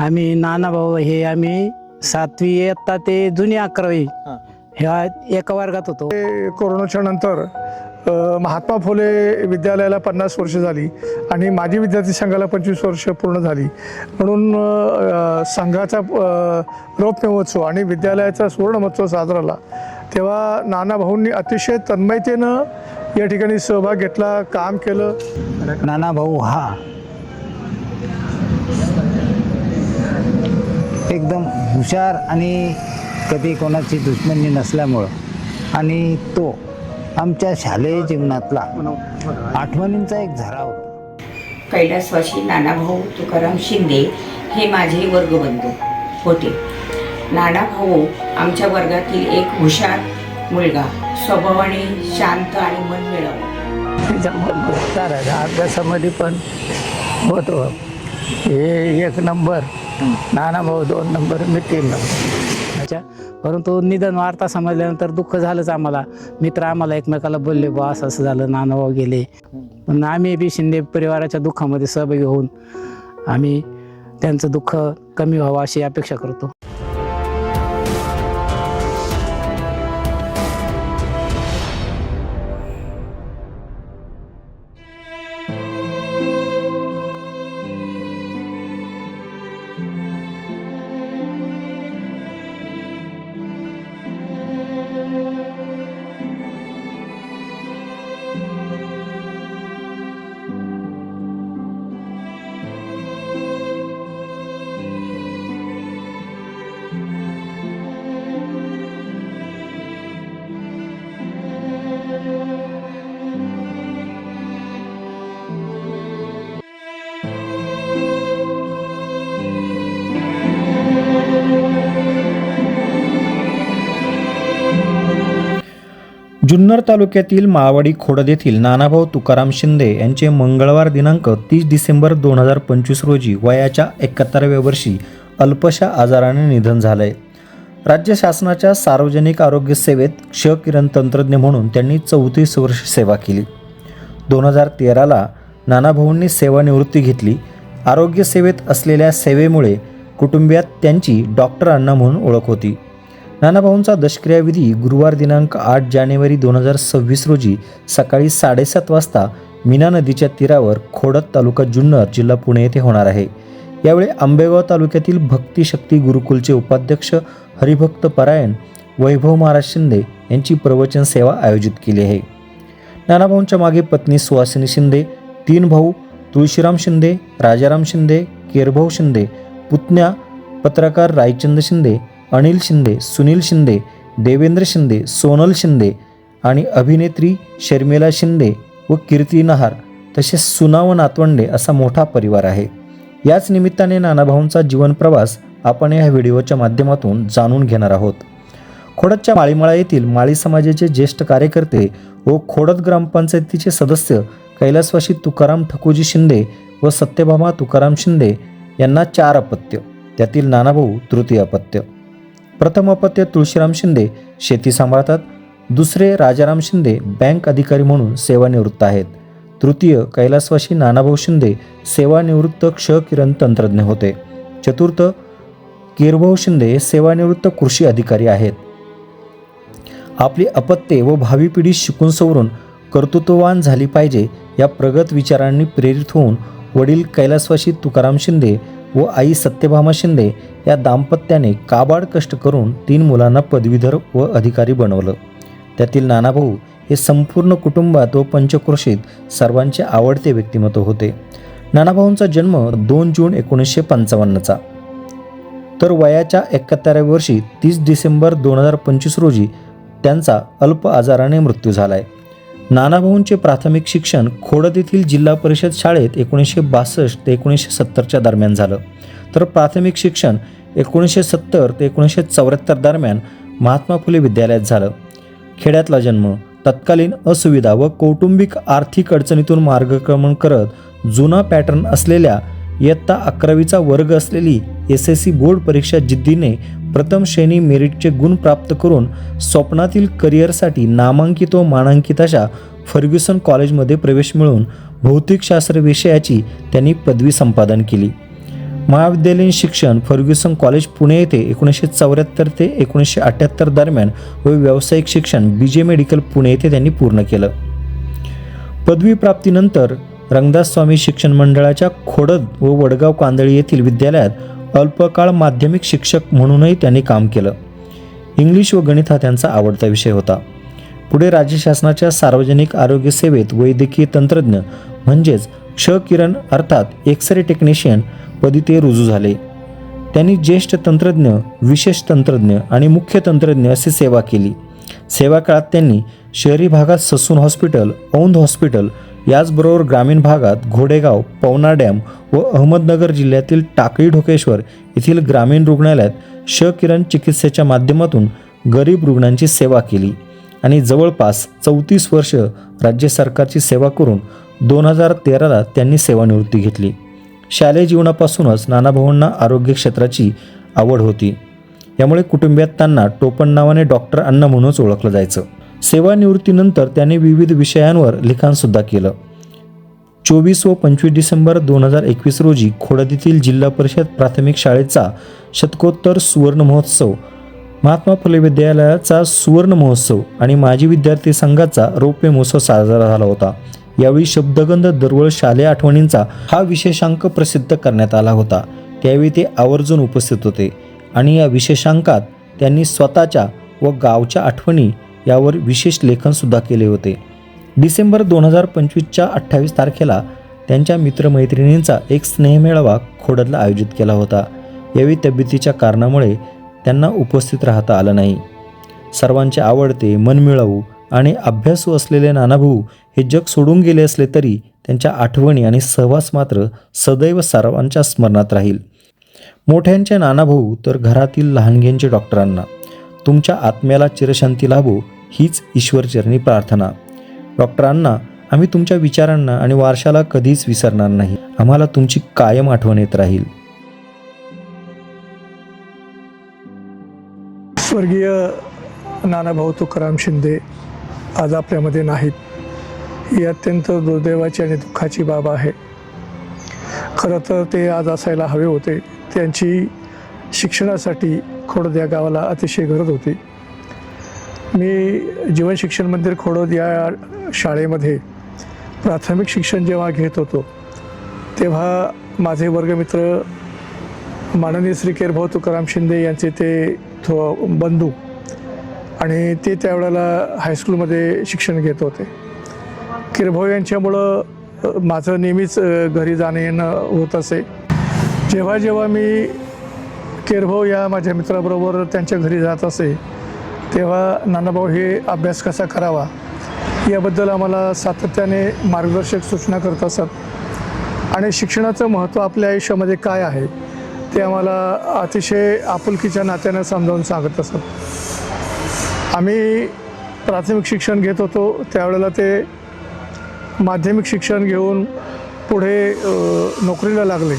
आम्ही नाना भाऊ हे आम्ही सातवी इयत्ता ते जुनी अकरावी हा. ह्या एका वर्गात होतो. कोरोनाच्या नंतर महात्मा फुले विद्यालयाला पन्नास वर्ष झाली आणि माजी विद्यार्थी संघाला पंचवीस वर्ष पूर्ण झाली. म्हणून संघाचा रौप्य महोत्सव आणि विद्यालयाचा सुवर्ण महोत्सव साजरा झाला. तेव्हा नाना भाऊंनी अतिशय तन्मयतेनं या ठिकाणी सहभाग घेतला काम केलं. नाना भाऊ हा एकदम हुशार आणि कधी कोणाची दुश्मनी नसल्यामुळं. आणि तो आमच्या शालेय जीवनातला आठवणींचा एक झरा होता. कैलासवासी नानाभाऊ तुकाराम शिंदे हे माझे वर्गबंधू होते. नानाभाऊ आमच्या वर्गातील एक हुशार मुलगा स्वभावाने शांत आणि हुशार आहे अभ्यासामध्ये पण होतो. हे एक नंबर. नाना भाऊ दोन नंबर मी तीन नंबर. अच्छा परंतु निधन वार्ता समजल्यानंतर दुःख झालंच आम्हाला. मित्र आम्हाला एकमेकाला बोलले बा असं असं झालं नाना भाऊ गेले. पण आम्ही बी शिंदे परिवाराच्या दुःखामध्ये सहभागी होऊन आम्ही त्यांचं दुःख कमी व्हावं अशी अपेक्षा करतो. जुन्नर तालुक्यातील माळवाडी खोडद येथील नानाभाऊ तुकाराम शिंदे यांचे मंगळवार दिनांक तीस डिसेंबर दोन हजार पंचवीस रोजी वयाच्या एकाहत्तराव्या वर्षी अल्पशा आजाराने निधन झालंय. राज्य शासनाच्या सार्वजनिक आरोग्य सेवेत क्षकिरण तंत्रज्ञ म्हणून त्यांनी चौतीस वर्ष सेवा केली. दोन हजार तेराला नानाभाऊंनी सेवानिवृत्ती घेतली. आरोग्य सेवेत असलेल्या सेवेमुळे कुटुंबियात त्यांची डॉक्टर अण्णा म्हणून ओळख होती. नानाभाऊंचा दशक्रियाविधी गुरुवार दिनांक आठ जानेवारी दोन हजार सव्वीस रोजी सकाळी साडेसात वाजता मीना नदीच्या तीरावर खोडत तालुका जुन्नर जिल्हा पुणे येथे होणार आहे. यावेळी आंबेगाव तालुक्यातील भक्ती शक्ती गुरुकुलचे उपाध्यक्ष हरिभक्त परायण वैभव महाराज शिंदे यांची प्रवचन सेवा आयोजित केली आहे. नानाभाऊंच्या मागे पत्नी सुहासिनी शिंदे तीन भाऊ तुळशीराम शिंदे राजाराम शिंदे केरभाऊ शिंदे पुतण्या पत्रकार रायचंद शिंदे अनिल शिंदे सुनील शिंदे देवेंद्र शिंदे सोनल शिंदे आणि अभिनेत्री शर्मिला शिंदे व कीर्ती नहार तसेच सुना व नातवंडे असा मोठा परिवार आहे. याच निमित्ताने नानाभाऊंचा जीवनप्रवास आपण या व्हिडिओच्या माध्यमातून जाणून घेणार आहोत. खोडदच्या माळीमळा येथील माळी समाजाचे ज्येष्ठ कार्यकर्ते व खोडद ग्रामपंचायतीचे सदस्य कैलासवासी तुकाराम ठकूजी शिंदे व सत्यभामा तुकाराम शिंदे यांना चार अपत्य त्यातील नानाभाऊ तृतीय अपत्य. प्रथम अपत्य तुळशीराम शिंदे शेती सांभाळतात. दुसरे राजाराम शिंदे बँक अधिकारी म्हणून सेवानिवृत्त आहेत. तृतीय कैलासवासी नानाभाऊ शिंदे सेवानिवृत्त क्ष किरण तंत्रज्ञ होते. चतुर्थ केरभाऊ शिंदे सेवानिवृत्त कृषी अधिकारी आहेत. आपली अपत्ये व भावी पिढी शिकून सवरून कर्तृत्ववान झाली पाहिजे या प्रगत विचारांनी प्रेरित होऊन वडील कैलासवासी तुकाराम शिंदे व आई सत्यभामा शिंदे या दाम्पत्याने काबाड कष्ट करून तीन मुलांना पदवीधर व अधिकारी बनवलं. त्यातील नानाभाऊ हे संपूर्ण कुटुंबात व पंचक्रोशीत सर्वांचे आवडते व्यक्तिमत्व होते. नानाभाऊंचा जन्म दोन जून एकोणीसशे पंचावन्नचा. तर वयाच्या एकाहत्तराव्या वर्षी तीस डिसेंबर दोन हजार पंचवीस रोजी त्यांचा अल्प आजाराने मृत्यू झाला आहे नानाभाऊंचे प्राथमिक शिक्षण खोडद येथील जिल्हा परिषद शाळेत एकोणीसशे बासष्ट ते एकोणीसशे सत्तरच्या दरम्यान झालं. तर प्राथमिक शिक्षण एकोणीसशे सत्तर ते एकोणीसशे चौऱ्याहत्तर दरम्यान महात्मा फुले विद्यालयात झालं. खेड्यातला जन्म तत्कालीन असुविधा व कौटुंबिक आर्थिक अडचणीतून मार्गक्रमण करत जुना पॅटर्न असलेल्या इयत्ता अकरावीचा वर्ग असलेली एस एस सी बोर्ड परीक्षा जिद्दीने प्रथम श्रेणी मेरिटचे गुण प्राप्त करून स्वप्नातील करिअरसाठी नामांकित व मानांकित अशा फर्ग्युसन कॉलेजमध्ये प्रवेश मिळवून भौतिकशास्त्र विषयाची त्यांनी पदवी संपादन केली. महाविद्यालयीन शिक्षण फर्ग्युसन कॉलेज पुणे येथे एकोणीसशे चौऱ्याहत्तर ते एकोणीसशे अठ्ठ्याहत्तर दरम्यान व व्यावसायिक शिक्षण बी जे मेडिकल पुणे येथे त्यांनी पूर्ण केलं. पदवी प्राप्तीनंतर रंगदास स्वामी शिक्षण मंडळाच्या खोडद व वडगाव कांदळी येथील विद्यालयात अल्पकाळ माध्यमिक शिक्षक म्हणूनही त्यांनी काम केलं. इंग्लिश व गणित हा त्यांचा आवडता विषय होता. पुढे राज्य शासनाच्या सार्वजनिक आरोग्य सेवेत वैद्यकीय तंत्रज्ञ म्हणजेच क्ष किरण अर्थात एक्सरे टेक्निशियन पदी ते रुजू झाले. त्यांनी ज्येष्ठ तंत्रज्ञ विशेष तंत्रज्ञ आणि मुख्य तंत्रज्ञ अशी सेवा केली. सेवा काळात त्यांनी शहरी भागात ससून हॉस्पिटल औंध हॉस्पिटल याचबरोबर ग्रामीण भागात घोडेगाव पवना डॅम व अहमदनगर जिल्ह्यातील टाकळी ढोकेश्वर येथील ग्रामीण रुग्णालयात क्ष किरण चिकित्सेच्या माध्यमातून गरीब रुग्णांची सेवा केली आणि जवळपास चौतीस वर्ष राज्य सरकारची सेवा करून दोन हजार तेराला त्यांनी सेवानिवृत्ती घेतली. शालेय जीवनापासूनच नानाभाऊंना आरोग्य क्षेत्राची आवड होती. यामुळे कुटुंबियात त्यांना टोपण नावाने डॉक्टर अण्णा म्हणूनच ओळखलं जायचं. सेवानिवृत्तीनंतर त्यांनी विविध विषयांवर लिखाणसुद्धा केलं. चोवीस व पंचवीस डिसेंबर दोन हजार एकवीस रोजी खोडदीतील जिल्हा परिषद प्राथमिक शाळेचा शतकोत्तर सुवर्ण महोत्सव महात्मा फुले विद्यालयाचा सुवर्ण महोत्सव आणि माजी विद्यार्थी संघाचा रौप्य महोत्सव साजरा झाला होता. यावेळी शब्दगंध दरवळ शालेय आठवणींचा हा विशेषांक प्रसिद्ध करण्यात आला होता. त्यावेळी ते आवर्जून उपस्थित होते आणि या विशेषांकात त्यांनी स्वतःच्या व गावच्या आठवणी यावर विशेष लेखनसुद्धा केले होते. डिसेंबर दोन हजार पंचवीसच्या अठ्ठावीस तारखेला त्यांच्या मित्रमैत्रिणींचा एक स्नेहमेळावा खोडदला आयोजित केला होता. यावेळी तब्येतीच्या कारणामुळे त्यांना उपस्थित राहता आलं नाही. सर्वांचे आवडते मनमिळावू आणि अभ्यासू असलेले नानाभाऊ हे जग सोडून गेले असले तरी त्यांच्या आठवणी आणि सहवास मात्र सदैव सर्वांच्या स्मरणात राहील. मोठ्यांचे नानाभाऊ तर घरातील लहानग्यांचे डॉक्टरांना. तुमच्या आत्म्याला चिरशांती लाभो हीच ईश्वरचरणी प्रार्थना. डॉक्टरांना आम्ही तुमच्या विचारांना आणि वारशाला कधीच विसरणार नाही. आम्हाला तुमची कायम आठवण येत राहील. स्वर्गीय नानाभाऊ तुकाराम शिंदे आज आपल्यामध्ये नाहीत. ही अत्यंत दुर्दैवाची आणि दुःखाची बाब आहे. खरं तर ते आज असायला हवे होते. त्यांची शिक्षणासाठी खोडद्या गावाला अतिशय गरज होती. मी जीवन शिक्षण मंदिर खोडद या शाळेमध्ये प्राथमिक शिक्षण जेव्हा घेत होतो तेव्हा माझे वर्गमित्र माननीय श्री केरभाऊ तुकाराम शिंदे यांचे ते थो बंधू आणि ते त्यावेळेला हायस्कूलमध्ये शिक्षण घेत होते. किरभाऊ यांच्यामुळं माझं नेहमीच घरी जाणं येणं होत असे. जेव्हा जेव्हा मी केरभाऊ या माझ्या मित्राबरोबर त्यांच्या घरी जात असे तेव्हा नानाभाऊ हे अभ्यास कसा करावा याबद्दल आम्हाला सातत्याने मार्गदर्शक सूचना करत असत आणि शिक्षणाचं महत्त्व आपल्या आयुष्यामध्ये काय आहे ते आम्हाला अतिशय आपुलकीच्या नात्यानं समजावून सांगत असत आम्ही प्राथमिक शिक्षण घेत होतो त्यावेळेला ते माध्यमिक शिक्षण घेऊन पुढे नोकरीला लागले.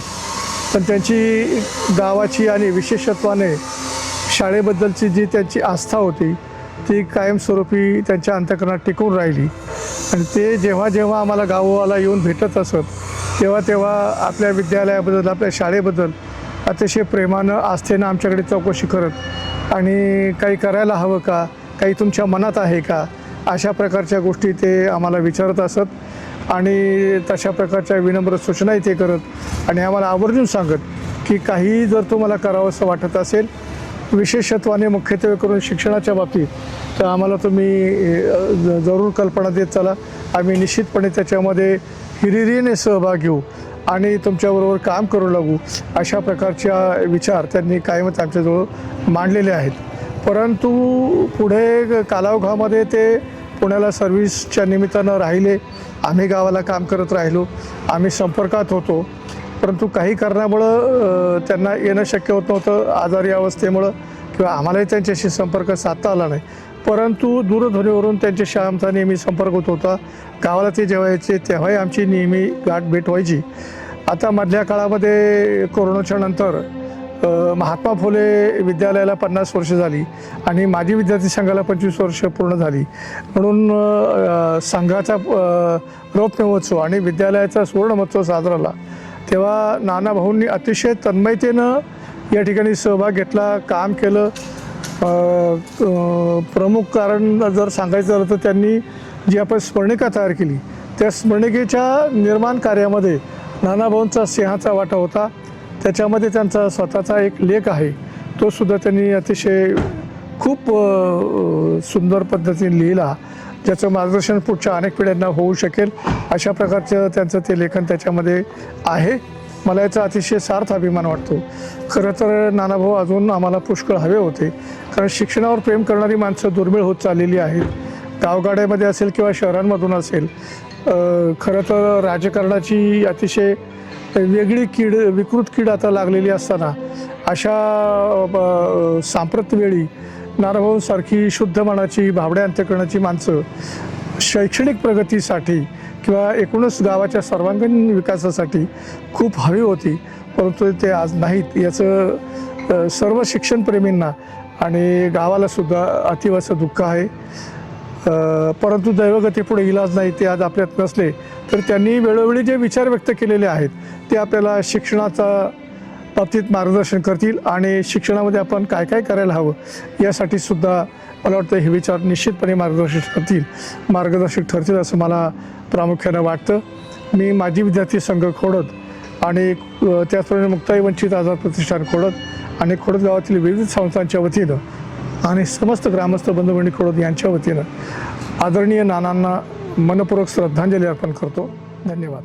पण त्यांची गावाची आणि विशेषत्वाने शाळेबद्दलची जी त्यांची आस्था होती ती कायमस्वरूपी त्यांच्या अंतकरणात टिकून राहिली. आणि ते जेव्हा जेव्हा आम्हाला गावोवाला येऊन भेटत असत तेव्हा तेव्हा आपल्या विद्यालयाबद्दल आपल्या शाळेबद्दल अतिशय प्रेमानं आस्थेनं आमच्याकडे चौकशी करत आणि काही करायला हवं का काही तुमच्या मनात आहे का अशा प्रकारच्या गोष्टी ते आम्हाला विचारत असत आणि तशा प्रकारच्या विनम्र सूचनाही ते करत आणि आम्हाला आवर्जून सांगत की काही जर तुम्हाला करावंसं वाटत असेल विशेषत्वाने मुख्यत्वे करून शिक्षणाच्या बाबतीत तर आम्हाला तुम्ही जरूर कल्पना देत चला. आम्ही निश्चितपणे त्याच्यामध्ये हिरिरीने सहभाग घेऊ आणि तुमच्याबरोबर काम करू लागू. अशा प्रकारच्या विचार त्यांनी कायमच आमच्याजवळ मांडलेले आहेत. परंतु पुढे कालावघामध्ये ते पुण्याला सर्व्हिसच्या निमित्तानं राहिले. आम्ही गावाला काम करत राहिलो. आम्ही संपर्कात होतो. परंतु काही कारणामुळं त्यांना येणं शक्य होत नव्हतं आजारी अवस्थेमुळं किंवा आम्हालाही त्यांच्याशी संपर्क साधता आला नाही. परंतु दूरध्वनीवरून त्यांच्याशी आमचा नेहमी संपर्क होत होता. गावाला ते जेव्हा यायचे तेव्हाही आमची नेहमी गाठ भेट व्हायची. आता मधल्या काळामध्ये कोरोनाच्या नंतर महात्मा फुले विद्यालयाला पन्नास वर्ष झाली आणि माजी विद्यार्थी संघाला पंचवीस वर्ष पूर्ण झाली. म्हणून संघाचा रौप्य महोत्सव आणि विद्यालयाचा सुवर्ण महोत्सव साजरा झाला. तेव्हा नाना भाऊंनी अतिशय तन्मयतेनं या ठिकाणी सहभाग घेतला काम केलं. प्रमुख कारण जर सांगायचं झालं तर त्यांनी जी आपण स्मरणिका तयार केली त्या स्मरणिकेच्या निर्माण कार्यामध्ये नानाभाऊंचा सिंहाचा वाटा होता. त्याच्यामध्ये त्यांचा स्वतःचा एक लेख आहे. तो सुद्धा त्यांनी अतिशय खूप सुंदर पद्धतीने लिहिला. ज्याचं मार्गदर्शन पुढच्या अनेक पिढ्यांना होऊ शकेल अशा प्रकारचं त्यांचं ते लेखन त्याच्यामध्ये आहे. मला याचा अतिशय सार्थ अभिमान वाटतो. खरं तर नानाभाऊ अजून आम्हाला पुष्कळ हवे होते. कारण शिक्षणावर प्रेम करणारी माणसं दुर्मिळ होत चाललेली आहेत. गावगाड्यामध्ये असेल किंवा शहरांमधून असेल खरं तर राजकारणाची अतिशय वेगळी कीड विकृत कीड आता लागलेली असताना अशा सांप्रत वेळी नाराभाऊंसारखी हो शुद्ध मनाची भाबड्या अंत्यकरणाची माणसं शैक्षणिक प्रगतीसाठी किंवा एकूणच गावाच्या सर्वांगीण विकासासाठी खूप हवी होती परंतु ते आज नाहीत. याचं सर्व शिक्षणप्रेमींना आणि गावालासुद्धा अतिवाचं दुःख आहे. परंतु दैवगती पुढे इलाज नाही ते आज आपल्यात नसले तर त्यांनी वेळोवेळी जे विचार व्यक्त केलेले आहेत ते आपल्याला शिक्षणाचा बाबतीत मार्गदर्शन करतील आणि शिक्षणामध्ये आपण काय काय करायला हवं यासाठी सुद्धा मला वाटतं हे विचार निश्चितपणे मार्गदर्शक करतील मार्गदर्शक ठरतील असं मला प्रामुख्यानं वाटतं. मी माजी विद्यार्थी संघ खोडत आणि त्याचप्रमाणे मुक्ताई वंचित आजार प्रतिष्ठान खोडत आणि खोडत गावातील विविध संस्थांच्या वतीनं आणि समस्त ग्रामस्थ बंधुभगिनी खोडत यांच्या वतीनं आदरणीय नानांना मनपूर्वक श्रद्धांजली अर्पण करतो. धन्यवाद.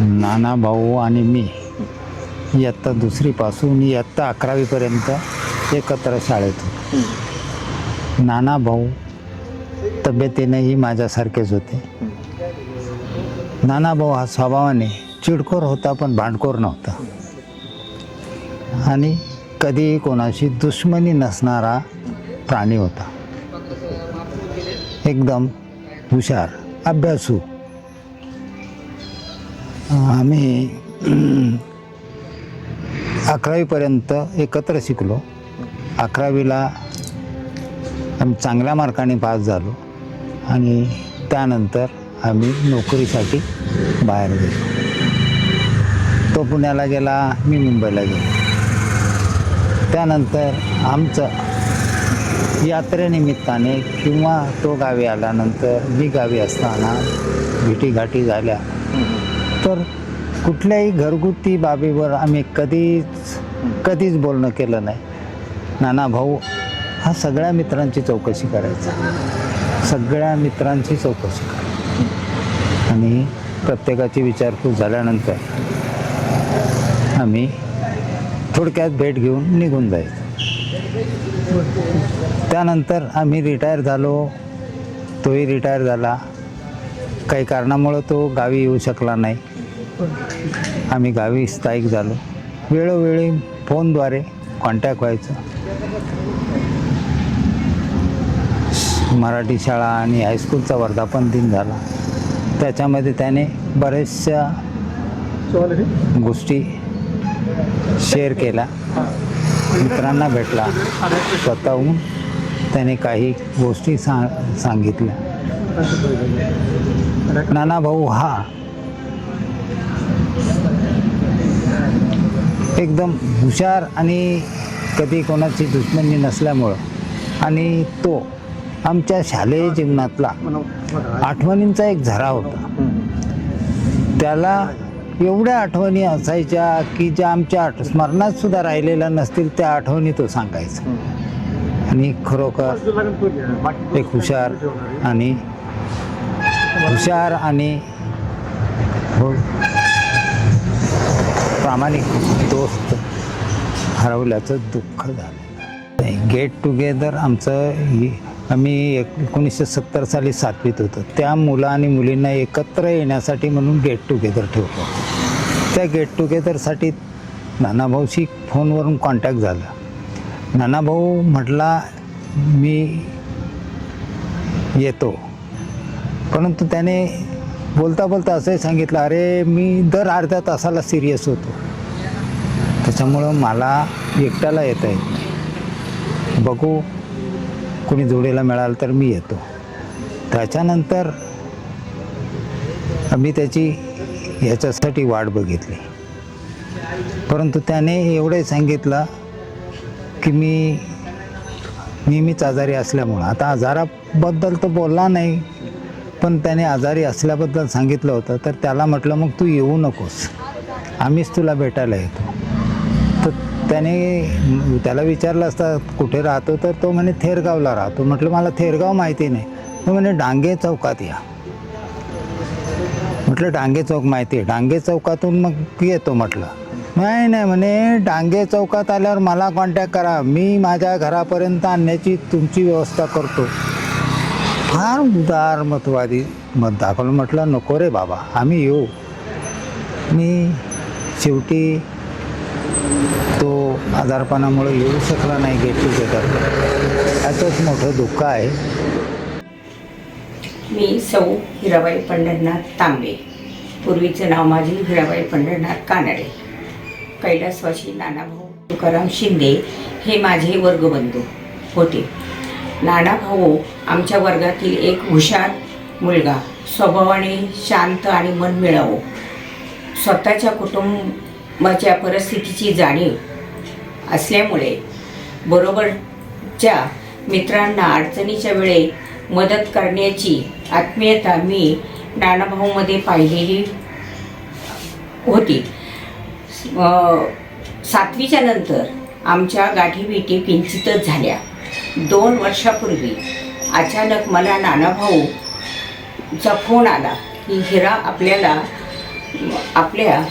नाना भाऊ आणि मी इयत्ता दुसरीपासून इयत्ता अकरावीपर्यंत एकत्र शाळेत नाना भाऊ तब्येतीनेही माझ्यासारखेच होते. नाना भाऊ हा स्वभावाने चिडखोर होता पण भांडखोर नव्हता. आणि कधीही कोणाशी दुश्मनी नसणारा प्राणी होता. एकदम हुशार अभ्यासू. आम्ही अकरावीपर्यंत एकत्र शिकलो. अकरावीला आम्ही चांगल्या मार्काने पास झालो. आणि त्यानंतर आम्ही नोकरीसाठी बाहेर गेलो. तो पुण्याला गेला मी मुंबईला गेलो. त्यानंतर आमचं यात्रेनिमित्ताने किंवा तो गावी आल्यानंतर मी गावी असताना भेटीगाठी झाल्या. तर कुठल्याही घरगुती बाबीवर आम्ही कधीच कधीच बोलणं केलं नाही. नाना भाऊ हा सगळ्या मित्रांची चौकशी करायचा. सगळ्या मित्रांची चौकशी करायची आणि प्रत्येकाची विचारपूस झाल्यानंतर आम्ही थोडक्यात भेट घेऊन निघून जायचो. त्यानंतर आम्ही रिटायर झालो. तोही रिटायर झाला. काही कारणामुळं तो गावी येऊ शकला नाही. आम्ही गावी स्थायिक झालो. वेळोवेळी फोनद्वारे कॉन्टॅक्ट व्हायचं. मराठी शाळा आणि हायस्कूलचा वर्धापन दिन झाला. त्याच्यामध्ये त्याने बऱ्याचशा गोष्टी शेअर केला मित्रांना भेटला. स्वतःहून त्याने काही गोष्टी सांग सांगितल्या. नाना भाऊ हा एकदम हुशार आणि कधी कोणाची दुश्मनी नसल्यामुळं. आणि तो आमच्या शालेय जीवनातला आठवणींचा एक झरा होता. त्याला एवढ्या आठवणी असायच्या की ज्या आमच्या आठ स्मरणात सुद्धा राहिलेल्या नसतील त्या आठवणी तो सांगायचा. आणि खरोखर एक हुशार आणि हुशार आणि हो प्रामाणिक दोस्त हरवल्याचं दुःख झालं. गेट टुगेदर आमचं आम्ही एक- एकोणीसशे सत्तर साली सातवीत होतो. त्या मुलं आणि मुलींना एकत्र येण्यासाठी म्हणून गेट टुगेदर ठेवतो त्या गेट टुगेदरसाठी नानाभाऊशी फोनवरून कॉन्टॅक्ट झाला. नानाभाऊ म्हटला मी येतो. परंतु त्याने बोलता बोलता असंही सांगितलं अरे मी दर अर्ध्या तासाला सिरियस होतो. त्याच्यामुळं मला एकट्याला येता येत नाही. बघू कोणी जोडीला मिळालं तर मी येतो. त्याच्यानंतर आम्ही त्याची याच्यासाठी वाट बघितली. परंतु त्याने एवढे सांगितलं की मी नेहमीच आजारी असल्यामुळं. आता आजाराबद्दल तर बोलला नाही. पण त्याने आजारी असल्याबद्दल सांगितलं होतं तर त्याला म्हटलं मग तू येऊ नकोस. आम्हीच तुला भेटायला येतो. तर त्याने त्याला विचारलं असता कुठे राहतो? तर तो म्हणे थेरगावला राहतो. म्हटलं मला थेरगाव माहिती नाही. तो म्हणे डांगे चौकात या. म्हटलं डांगे चौक माहिती आहे. डांगे चौकातून मग येतो म्हटलं. नाही नाही म्हणे डांगे चौकात आल्यावर मला कॉन्टॅक्ट करा. मी माझ्या घरापर्यंत आणण्याची तुमची व्यवस्था करतो. फार उदार मतवादी मत दाखवलं. म्हटलं नको रे बाबा आम्ही येऊ. मी शेवटी तो आजारपणामुळे येऊ शकला नाही गेट टुगेदर याचंच मोठं दुःख आहे. मी सौ हिराबाई पंढरनाथ तांबे. पूर्वीचं नाव माझे हिराबाई पंढरनाथ कानडे. कैलासवासी नानाभाऊ तुकाराम शिंदे हे माझे वर्गबंधू होते. नानाभाऊ आमच्या वर्गातील एक हुशार मुलगा. स्वभावाने शांत आणि मन मिळावं. स्वतःच्या कुटुंबाच्या परिस्थितीची जाणीव असल्यामुळे बरोबरच्या मित्रांना अडचणीच्या वेळी मदत करण्याची आत्मीयता मी नानाभाऊमध्ये पाहिलेली होती. सातवीच्या नंतर आमच्या गाठीभेटी किंचितच झाल्या. दोन वर्षापूर्वी अचानक मला नानाभाऊचा फोन आला की हिरा आपल्याला आपल्या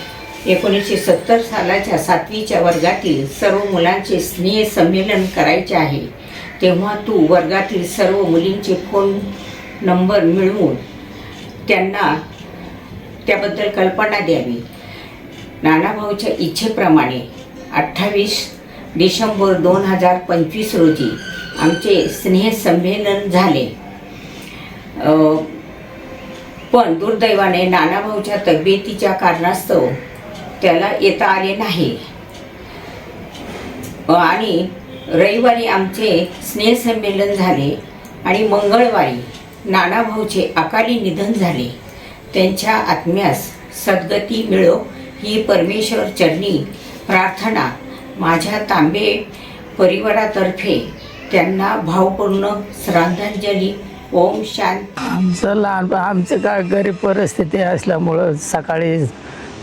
एकोणीसशे सत्तर सालाच्या सातवीच्या वर्गातील सर्व मुलांचे स्नेह संमेलन करायचे आहे तेव्हा तू वर्गातील सर्व मुलींचे फोन नंबर मिळवून त्यांना त्याबद्दल कल्पना द्यावी. नानाभाऊच्या इच्छेप्रमाणे अठ्ठावीस डिसेंबर दोन हजार पंचवीस रोजी आमचे स्नेहसंमेलन झाले. पण दुर्दैवाने नानाभाऊच्या तब्येतीच्या कारणास्तव त्याला येता आले नाही. आणि रविवारी आमचे स्नेहसंमेलन झाले आणि मंगळवारी नानाभाऊचे अकाली निधन झाले. त्यांच्या आत्म्यास सद्गती मिळो ही परमेश्वर चरणी प्रार्थना माझ्या तांबे परिवारातर्फे त्यांना भावपूर्ण श्रद्धांजली. ओम शांत. आमचं लहान आमचं काय गरीब परिस्थिती असल्यामुळं सकाळी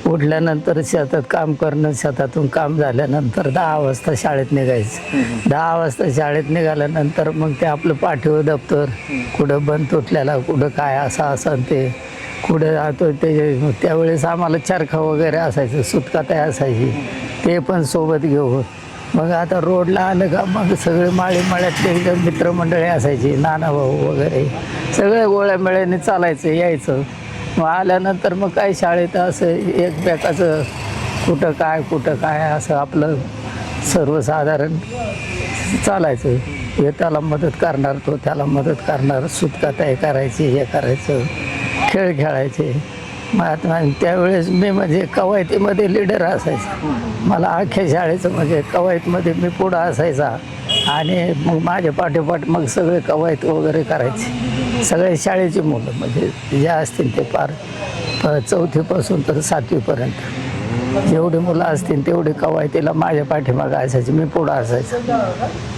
उठल्यानंतर शेतात काम करणं शेतातून काम झाल्यानंतर दहा वाजता शाळेत निघायचं. दहा वाजता शाळेत निघाल्यानंतर मग ते आपलं पाठीवर दप्तर कुठं बंद तुटल्याला कुठं काय असं असं ते. कुठं राहतो ते त्यावेळेस आम्हाला चरखा वगैरे असायचं सुतकाताई असायची. ते पण सोबत घेऊन. मग आता रोडला आलं का मग सगळे माळी माळ्यातले मित्रमंडळी असायची नाना भाऊ वगैरे. सगळे गोळ्या मेळ्याने चालायचं यायचं. मग आल्यानंतर मग काय शाळेत असं एकमेकाचं कुठं काय कुठं काय असं आपलं सर्वसाधारण चालायचं. हे त्याला मदत करणार तो त्याला मदत करणार सुटका तय करायची हे करायचं खेळ खेळायचे. महात्मा त्यावेळेस मी म्हणजे कवायतीमध्ये लिडर असायचं. मला अख्ख्या शाळेचं म्हणजे कवायतमध्ये मी पुढं असायचा. आणि मग माझ्या पाठोपाठ मग सगळे कवायत वगैरे करायचे. सगळे शाळेची मुलं म्हणजे जे असतील ते पार प- चौथीपासून तर सातवीपर्यंत. जेवढी मुलं असतील तेवढी कवायतीला माझ्या पाठीमागं असायची. मी पुढं असायचं.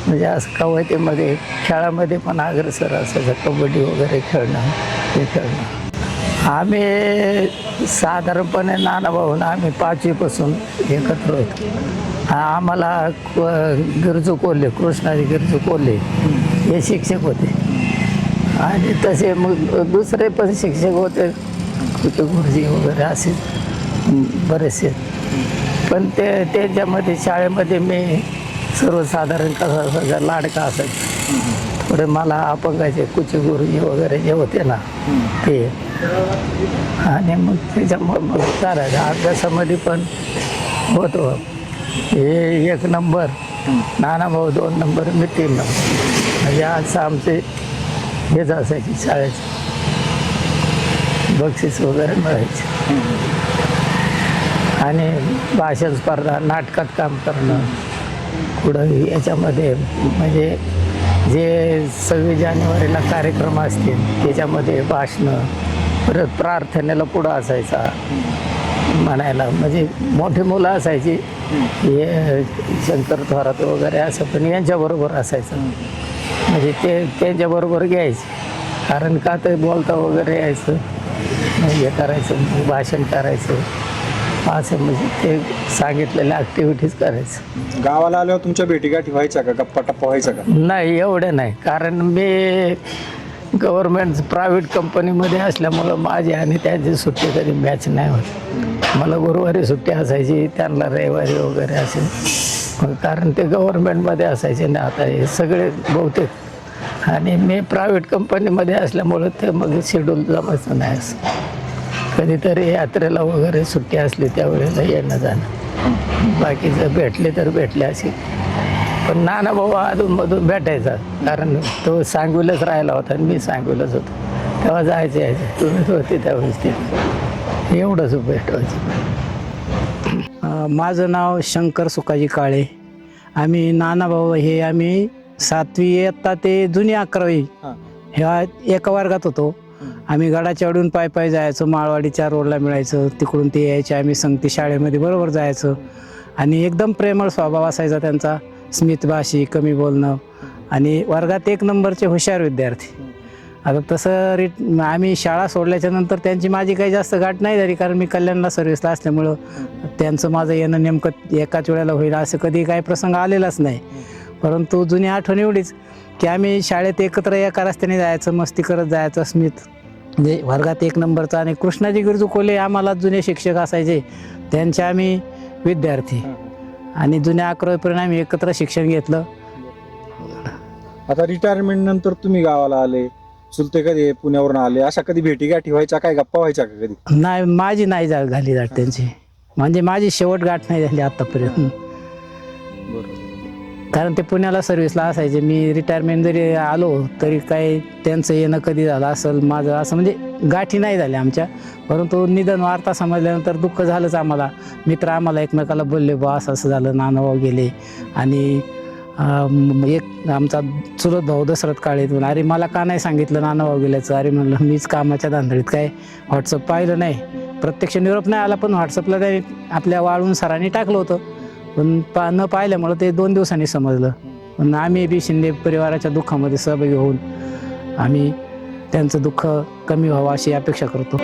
म्हणजे असं कवायतीमध्ये खेळामध्ये पण अग्रेसर असायचं. कबड्डी वगैरे खेळणं हे खेळणं. आम्ही साधारणपणे नानाभाऊन आम्ही पाचवीपासून एकत्र होतो. आम्हाला क- गिरजू कोल्हे कृष्णाजी गिरजू कोल्हे हे शिक्षक होते. आणि तसे मग दुसरे पण शिक्षक होते. गुरुजी वगैरे असे बरेचसे. पण ते त्याच्यामध्ये शाळेमध्ये मी सर्वसाधारण कसा लाडका असत थोडे मला अपंगाचे कुचे गुरुजी वगैरे जे होते ना ते आणि मग त्याच्यामुळे मग करायचं अभ्यासामध्ये पण होतो हो. हे. एक नंबर नाना भाऊ दोन नंबर मी तीन नंबर. म्हणजे आज आमचे हेच असायचे शाळेचे. बक्षीस वगैरे मिळायचे. आणि भाषण स्पर्धा नाटकात काम करणं पुढं याच्यामध्ये म्हणजे जे सव्वीस जानेवारीला कार्यक्रम असतील त्याच्यामध्ये भाषणं परत प्रार्थनेला पुढं असायचा. म्हणायला म्हणजे मोठी मुलं असायची. हे शंकर थोरात वगैरे असं पण यांच्याबरोबर असायचं. म्हणजे ते त्यांच्याबरोबर घ्यायचे. कारण का ते बोलता वगैरे यायचं. हे करायचं भाषण करायचं. असं म्हणजे ते सांगितलेल्या ॲक्टिव्हिटीज करायचं. गावाला आल्यावर तुमच्या भेटीगाठी व्हायच्या का? गप्पा टप्पा व्हायचा का? नाही एवढं नाही. कारण मी गव्हर्मेंट प्रायव्हेट कंपनीमध्ये असल्यामुळं माझी आणि त्यांची सुट्टी कधी मॅच नाही होत. मला गुरुवारी सुट्टी असायची त्यांना रविवारी वगैरे असे. कारण ते गव्हर्मेंटमध्ये असायचे ना आता हे सगळे बहुतेक. आणि मी प्रायव्हेट कंपनीमध्ये असल्यामुळं ते मग शेड्यूल जमायचं नाही असं. कधीतरी यात्रेला वगैरे सुट्टी असली त्यावेळेला येणं जाणं. बाकीचं भेटले तर भेटले असे. पण नाना भाऊ अधूनमधून भेटायचा कारण तो सांगवीलच राहिला होता आणि मी सांगवीलच होतो. तेव्हा जायचे यायचे. तुम्ही होते त्यावेळेस ते एवढंच भेटवायचं माझं नाव शंकर सुकाजी काळे. आम्ही नानाभाऊ हे आम्ही सातवी इयत्ता ते जुनी अकरावी हा. ह्या एका वर्गात होतो. आम्ही गडाच्या चढून पाय पाय जायचो माळवाडीच्या रोडला मिळायचं तिकडून ते यायचे आम्ही संगती शाळेमध्ये बरोबर जायचो. आणि एकदम प्रेमळ स्वभाव असायचा त्यांचा. स्मितभाषी कमी बोलणं आणि वर्गात एक नंबरचे हुशार विद्यार्थी. आता तसं रिट आम्ही शाळा सोडल्याच्या नंतर त्यांची माझी काही जास्त गाठ नाही झाली कारण मी कल्याणला सर्व्हिसला असल्यामुळं त्यांचं माझं येणं नेमकं एकाच वेळेला होईल असं कधी काही प्रसंग आलेलाच नाही. परंतु जुनी आठवण एवढीच की आम्ही शाळेत एकत्र एका रस्त्याने जायचं मस्ती करत जायचं स्मित. म्हणजे वर्गात एक नंबरचा आणि कृष्णाजी गिरजू कोले आम्हाला जुने शिक्षक असायचे त्यांचे आम्ही विद्यार्थी. आणि जुन्या अकरावीपर्यंत आम्ही एकत्र शिक्षण घेतलं. आता रिटायरमेंट नंतर तुम्ही गावाला आले चुलते कधी पुण्यावरून आले अशा कधी भेटीगाठी व्हायच्या काय गप्पा व्हायच्या का कधी? नाही माझी नाही जा झाली गाठ त्यांची. म्हणजे माझी शेवट गाठ नाही झाली आतापर्यंत. कारण ते पुण्याला सर्व्हिसला असायचे. मी रिटायरमेंट जरी आलो तरी काय त्यांचं येणं कधी झालं असेल माझं असं म्हणजे गाठी नाही झाल्या आमच्या. परंतु निधन वार्ता समजल्यानंतर दुःख झालंच आम्हाला. मित्र आम्हाला एकमेकाला बोलले बा असं असं झालं नानाभाऊ गेले. आणि एक आमचा चुलत भाऊ दसरथ काळे अरे मला का नाही सांगितलं नानाभाऊ गेल्याचं? अरे म्हणलं मीच कामाच्या धांदळीत काय व्हॉट्सअप पाहिलं नाही. प्रत्यक्ष निरोप नाही आला पण व्हॉट्सअपला त्याने आपल्या वाळून सरांनी टाकलं होतं. पण पा न पाहिल्यामुळं ते दोन दिवसांनी समजलं. पण आम्ही बी शिंदे परिवाराच्या दुःखामध्ये सहभागी होऊन आम्ही त्यांचं दुःख कमी व्हावं अशी अपेक्षा करतो.